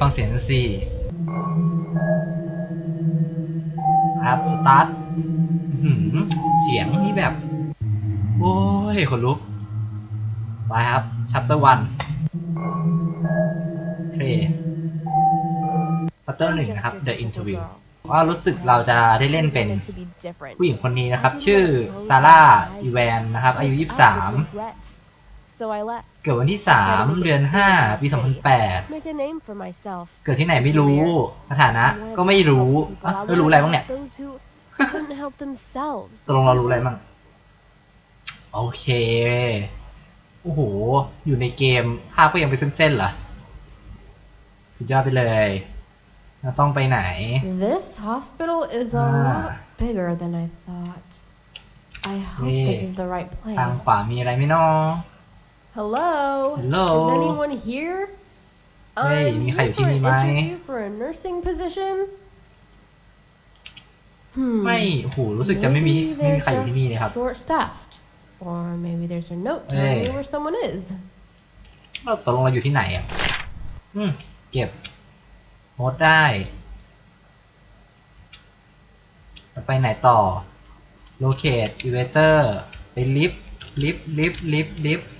ฟังเสียงกันสิครับสตาร์ทเสียงนี่แบบ โอ้ยขนลุก ไปครับ chapter one โอเค chapter หนึ่งนะครับ the interview ว่ารู้สึกเราจะได้เล่นเป็นผู้หญิงคนนี้นะครับ ชื่อซาร่าอีแวนนะครับ อายุ 23 เกิดวันที่ 3 เดือน 5 ปี 2008เกิดที่ไหนไม่รู้สถานะ ก็ไม่รู้อะแล้วรู้อะไรบ้างเนี่ยตกลงเรารู้อะไรบ้าง โอเค โอ้โห อยู่ในเกม ภาพก็ยังเป็นเส้นๆเหรอ สุดยอดไปเลยเราต้องไปไหน This hospital is a Ah. lot bigger than I thought. I hope Yeah. this is the right ทาง place. ขวามีอะไรไหมน้อง Hello? Hello? Is anyone here? Hey, I'm มีใครอยู่ here ที่ for นี่ an ไหม interview for a nursing position. Hmm. ไม่โอ้โหรู้สึกจะไม่มี Maybe ไม่มี they're ใครอยู่ที่นี่เลยครับ just short-staffed. Or maybe there's a note telling Hey. me where someone is. เราตกลงเราอยู่ที่ไหนอะ อืม เก็บโน้ตได้ไปไหนต่อ locate elevator ไปลิฟต์ลิฟต์ลิฟต์ลิฟต์ลิฟต์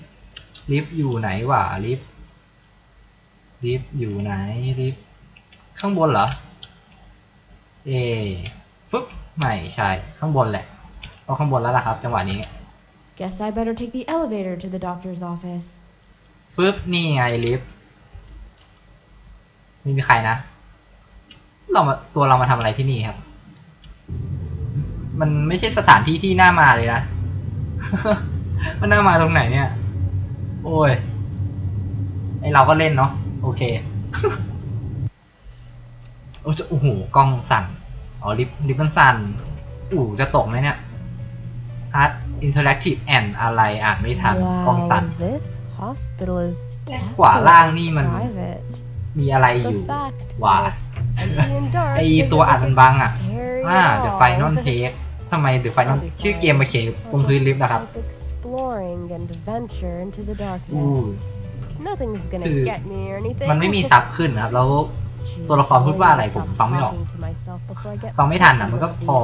ลิฟต์อยู่ไหนวะลิฟต์ลิฟต์อยู่ไหนลิฟต์ข้างบนเหรอ เอฟึบไม่ใช่ ข้างบนแหละต้องข้างบนแล้วล่ะครับ จังหวะนี้ Guess I better take the elevator to the doctor's office. ฟึบนี่ไงลิฟต์ไม่มีใครนะ เรามาตัวเรามาทำอะไรที่นี่ครับ มันไม่ใช่สถานที่ที่น่ามาเลยนะ มันน่ามาตรงไหนเนี่ย โอ้ยไอเราก็เล่นเนาะโอเคโอ้จะโอ้โหกล้องสั่นอ๋อลิฟต์ลิฟต์มันสั่นอู้จะตกไหมเนี่ย Art Interactive and อะไรอ่านไม่ทันกล้องสั่น Wow, this hospital is ขวาล่างนี่มัน definitely private. มีอะไรอยู่ The fact ว่า that it's empty and dark ไอ isn't ตัวอัดมันบังอะ scary อ่า at The all. Final Take ทำไม The Final ชื่อเกมมาเขียนอยู่บนพื้นลิฟต์นะครับ I'll just keep exploring and venture into the อู้ darkness. Nothing's gonna คือ get me or anything. มันไม่มีซับขึ้นนะครับ แล้ว ตัวละครพูดว่าอะไรผมฟังไม่ออก Talking to myself before I get ฟังไม่ทันอะ มันก็พอ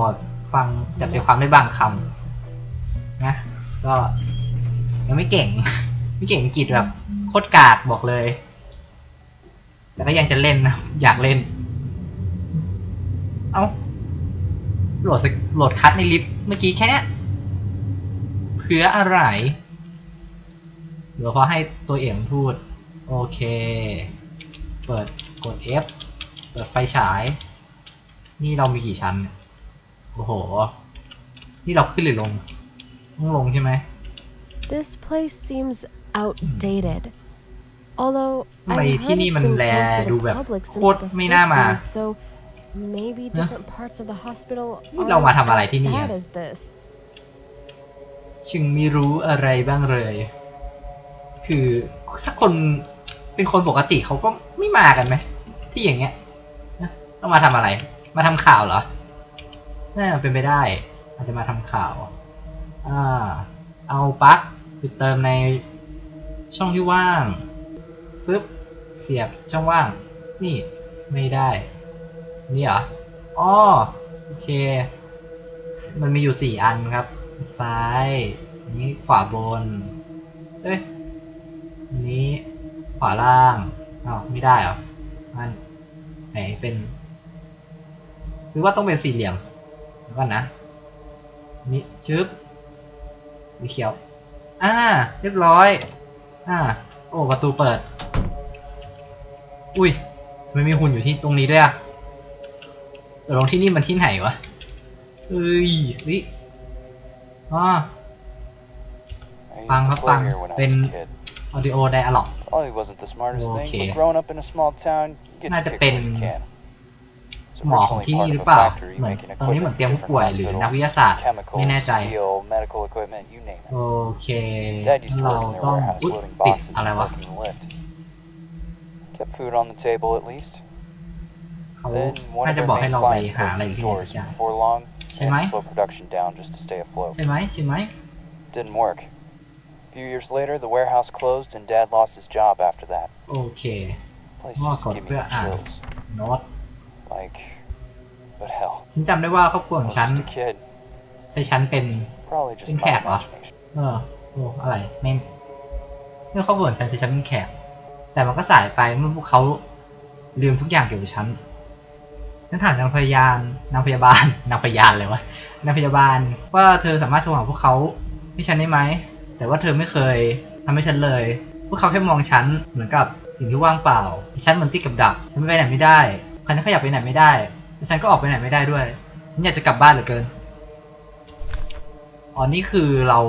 ฟังจับใจความได้บางคำนะก็ยังไม่เก่ง ไม่เก่งอังกฤษแบบโคตรกากบอกเลย แต่ก็ยังจะเล่นนะ อยากเล่น เอ้าโหลดสกโหลดคัทในลิฟต์เมื่อกี้แค่เนี้ย เพื่ออะไร เดี๋ยวเขาให้ตัวเอกมันพูด โอเค เปิดกด F เปิดไฟฉาย นี่เรามีกี่ชั้นเนี่ยโอ้โห นี่เราขึ้นหรือลง ต้องลงใช่ไหม This place seems outdated. Although ทำไม I've ที่ heard นี่ it's มัน been แล closed to ดู the แบบ public โค since ตร the ไม่น่ามา 50s, so maybe different parts of the hospital นี่เรามาทำอะไร aren't ที่ as นี่ bad อะ as this. ชึงไม่รู้อะไรบ้างเลย คือถ้าคนเป็นคนปกติเขาก็ไม่มากันไหม ที่อย่างเงี้ยนะต้องมาทำอะไร มาทำข่าวเหรอน่าเป็นไปได้ อาจจะมาทำข่าวอ่าเอาปลั๊กไปเติมในช่องที่ว่างฟึบเสียบช่องว่าง นี่ไม่ได้ นี่เหรออ๋อโอเค มันมีอยู่สี่อันครับ ซ้าย นี้ขวาบน เอ้ย นี้ขวาล่างอ้าวไม่ได้เหรอมันไหนเป็นหรือว่าต้องเป็นสี่เหลี่ยมเดี๋ยวก่อนนะนี่ชึบมีเขียว อ่า เรียบร้อย อ่า โอ้ ประตูเปิด อุ้ยทำไมมีหุ่นอยู่ที่ตรงนี้ด้วยอะเออลงที่นี่มันที่ไหนวะเอ้ยเฮ้ย อ๋อ I Bang, used to play bang. here when I was Been- a kid. ออดิโอไดอะล็อก Probably wasn't the smartest Okay. thing, but growing up in a small town, you getน่า to จะ kick เป็น what you can. It's หมอของ originally ที่ part นี่ห of รือ a เปล่า factory เหมือน making ตรงนี้เหมือน equipment เตรียม for ผู้ป่วย different หรือ hospitals. นักวิทยาศาสตร์ ไม่แน่ Chemicals, ใจ steel, medical equipment, you name โอ it. เค Dad used to เรา work in their ต้อง warehouse อุ๊ย loading ติด boxes อะไร and วะ working the lift. Kept food on the table at least. เขา Then one น่า of จะ their บอกให้ main เราไป clients หาอะไร closed ที่ its นี่ doors อย่าง before long ใช่ไหม and slowed production down just to stay afloat. ใช่ไหมใช่ไหม Didn't work. A few years later, the warehouse closed and Dad lost his job after that. โอเค Place Oh, just God, gave me yeah, the ah. chills. โน้ต Like, but hell, ฉันจำได้ว่าครอบครัว I ของ was ฉัน just a kid. ใช้ฉันเป็น Probably just In my cap, ah. imagination. เออโอ้อะไรไม่เรื่องครอบครัวของฉันใช้ฉันเป็นแขกแต่มันก็สายไปเมื่อพวกเขาลืมทุกอย่างเกี่ยวกับฉัน ฉันถามนางพยานนางพยาบาลนางพยานเลยวะนางพยาบาลว่าเธอสามารถโทรหาพวกเขาให้ฉันได้ไหม แต่ว่าเธอไม่เคยทำให้ฉันเลย พวกเขาแค่มองฉันเหมือนกับสิ่งที่ว่างเปล่า ฉันเหมือนที่กับดัก ฉันไปไหนไม่ได้ฉันขยับไปไหนไม่ได้ฉันก็ออกไปไหนไม่ได้ด้วย ฉันอยากจะกลับบ้านเหลือเกิน อ๋อ นี่คือเรา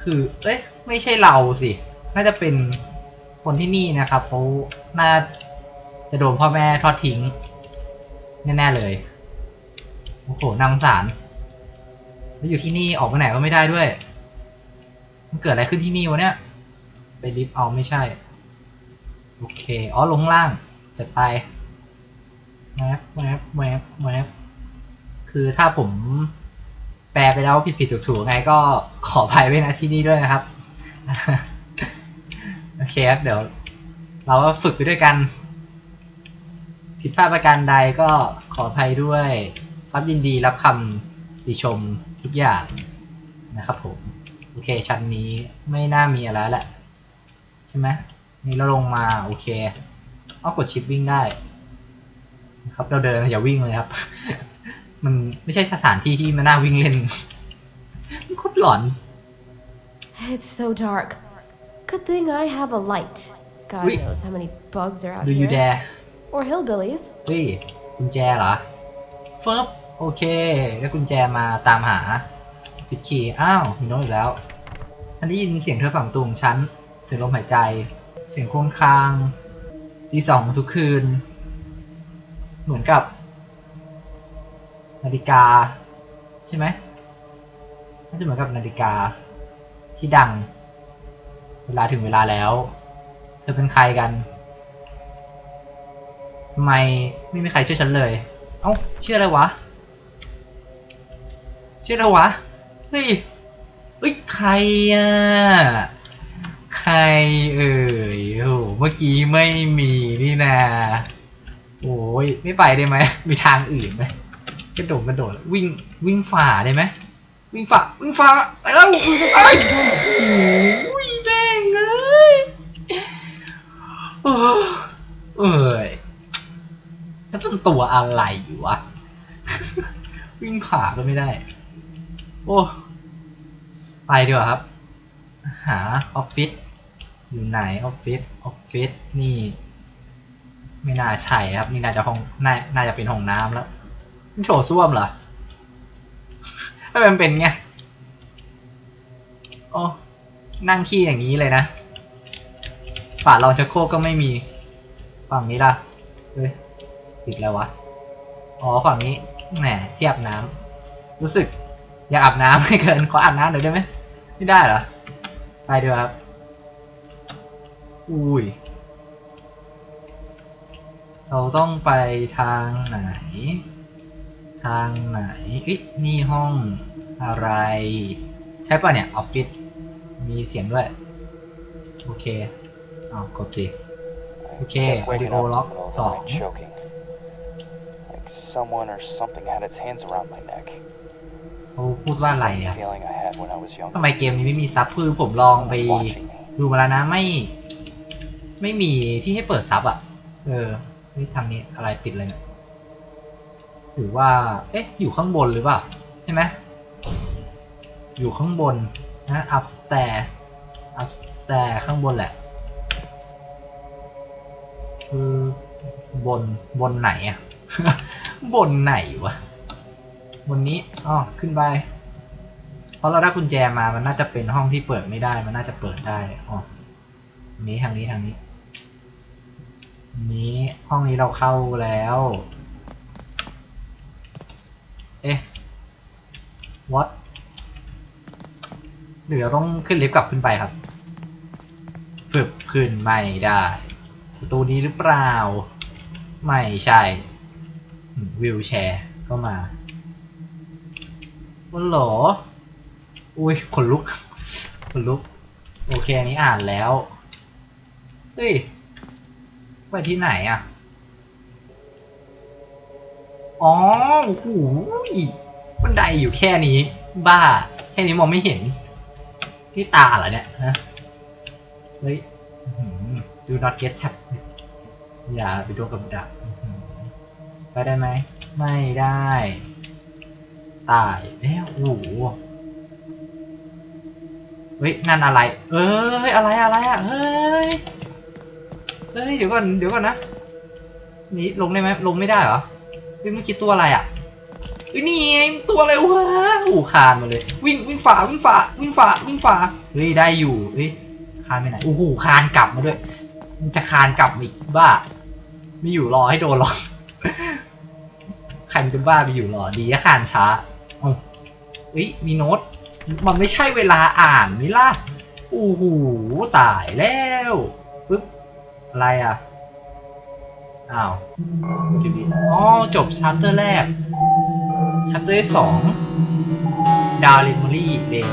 คือ เอ้ยไม่ใช่เราสิ น่าจะเป็นคนที่นี่นะครับเขาน่า จะโดนพ่อแม่ทอดทิ้ง แน่ๆเลย โอ้โหนางสาร แล้วอยู่ที่นี่ออกไปไหนก็ไม่ได้ด้วย มันเกิดอะไรขึ้นที่นี่วะเนี่ย ไปลิฟต์เอาไม่ใช่ โอเค อ๋อ ลงล่างจัดไปแวบแวบแวบแวบคือถ้าผมแปลไปแล้วผิดผิดถูกถูกๆไงก็ขออภัยไว้นะที่นี่ด้วยนะครับ โอเคครับ เดี๋ยว เราก็ฝึกไปด้วยกัน ผิดพลาดประการใดก็ขออภัยด้วยครับยินดีรับคำติชมทุกอย่างนะครับผม โอเค ชั้นนี้ไม่น่ามีอะไรแล้วแหละ ใช่ไหมนี่เราลงมา โอเคเอากดชิปวิ่งได้นะครับเราเดินอย่าวิ่งเลยครับ มันไม่ใช่สถานที่ที่มันน่าวิ่งเล่นมันโคตรหลอน It's so dark. Good thing I have a light. God Wait. knows how many bugs are out Do you here. dare Or hillbillies. เฮ้ยกุญแจเหรอเฟิบโอเค แล้วกุญแจมาตามหาฟิชชีอ้าวมีโน้ตอีกแล้วฉันได้ยินเสียงเธอฝั่งประตูของฉัน เสียงลมหายใจ เสียงโครวญครางตีสองทุกคืน เหมือนกับ นาฬิกา ใช่ไหมน่าจะเหมือนกับนาฬิกาที่ดัง เวลาถึงเวลาแล้ว เธอเป็นใครกันทำ ไมไม่มีใครเชื่อฉันเลย เอ้าเชื่ออะไรวะ เชื่ออะไรวะ เฮ้ยเอ้ยใครอะ ใครเอ่ยโอ้โหเมื่อกี้ไม่มีนี่นาโอ้ยไม่ไปได้ไหมมีทางอื่นไหมกระโดดกระโดดวิ่งวิ่งฝ่าได้ไหมวิ่งฝ่าวิ่งฝ่าไปแล้วเอ้ยโอ้ยแม่งเอ้ยเออเอ้ย จะเป็นตัวอะไรอยู่วะ วิ่งผ่าก็ไม่ได้ โอ้ ไปดีกว่าครับ หาออฟฟิศอยู่ไหนออฟฟิศออฟฟิศนี่ ไม่น่าใช่ครับ นี่น่าจะห้องน่าน่าจะเป็นห้องน้ำแล้วโถส้วมเหรอถ้ามันเป็นไงโอ้นั่งขี้อย่างนี้เลยนะฝารองชักโครกก็ไม่มี ฝั่งนี้ล่ะเฮ้ย ติดแล้ววะ อ๋อฝั่งนี้ แหมที่อาบน้ำรู้สึก อยากอาบน้ำไม่เกิน ขออาบน้ำหน่อยได้ไหม ไม่ได้เหรอ ไปดีกว่าครับ อุ้ย เราต้องไปทางไหน ทางไหนเอ๊ะนี่ห้องอะไร ใช่ป่ะเนี่ย ออฟฟิศ มีเสียงด้วย โอเค เอากดสิ I Okay, kept waking audio up in the lock middle of the song. night choking. Like someone or something had its hands around my neck. เขาพูดว่าอะไร Same อะ feeling I had when I was younger. ทำไมเกมนี้ไม่มีซับคือผมลองไป Someone was watching me. ดูมาแล้วนะไม่ ไม่มีที่ให้เปิดซับอะ เออนี่ทางนี้อะไรติดเลยเนี่ยหรือว่า เอ๊ะ อยู่ข้างบนหรือเปล่าใช่ไหมอยู่ข้างบนนะ upstairs upstairs ข้างบนแหละ คือบนบนไหนอะ บนไหนวะ บนนี้อ๋อขึ้นไป เพราะเราได้กุญแจมา มันน่าจะเป็นห้องที่เปิดไม่ได้ มันน่าจะเปิดได้อ๋อนี้ทางนี้ทางนี้ นี้ห้องนี้เราเข้าแล้ว เอ๊ะ what หรือเราต้องขึ้นลิฟต์กลับขึ้นไปครับ ฝึกขึ้นไม่ได้ประตูนี้หรือเปล่า ไม่ใช่ วิวแชร์ก็มาโอ้โหลอุ้ยขนลุกขนลุก โอเค อันนี้อ่านแล้ว เฮ้ย ไปที่ไหนอะ อ๋อ โอ้โหบันไดอยู่แค่นี้ บ้า แค่นี้มองไม่เห็นนี่ตาเหรอเนี่ยฮะเฮ้ยดู not get tap อย่าไปโดนกับดัก ไปได้ไหม ไม่ได้ ตายแล้วโอ้โหเฮ้ยนั่นอะไร เอ้ยอะไรอะไรอะเฮ้ยเฮ้ยเดี๋ยวก่อนเดี๋ยวก่อนนะนี่ลงได้ไหมลงไม่ได้เหรอเฮ้ยเมื่อกี้ตัวอะไรอะเฮ้ยนี่ไงตัวอะไรวะโอ้คานมาเลย วิ่งวิ่งฝ่าวิ่งฝ่าวิ่งฝ่าวิ่งฝ่าเฮ้ยได้อยู่เฮ้ยคานไปไหนโอ้โหคานกลับมาด้วยมันจะคานกลับอีกบ้า ไม่อยู่รอให้โดนหรอก ใครมันจะบ้าไปอยู่หรอ ดีนะคานช้าอ้าเฮ้ยมีโน้ต มันไม่ใช่เวลาอ่านม่ล่ะโอ้โหตายแล้วปึ๊บอะไรอะ อ้าวทีวีอ๋อจบชัปเตอร์แรกชัปเตอร์ที่สองดาวลิมอรี่เดน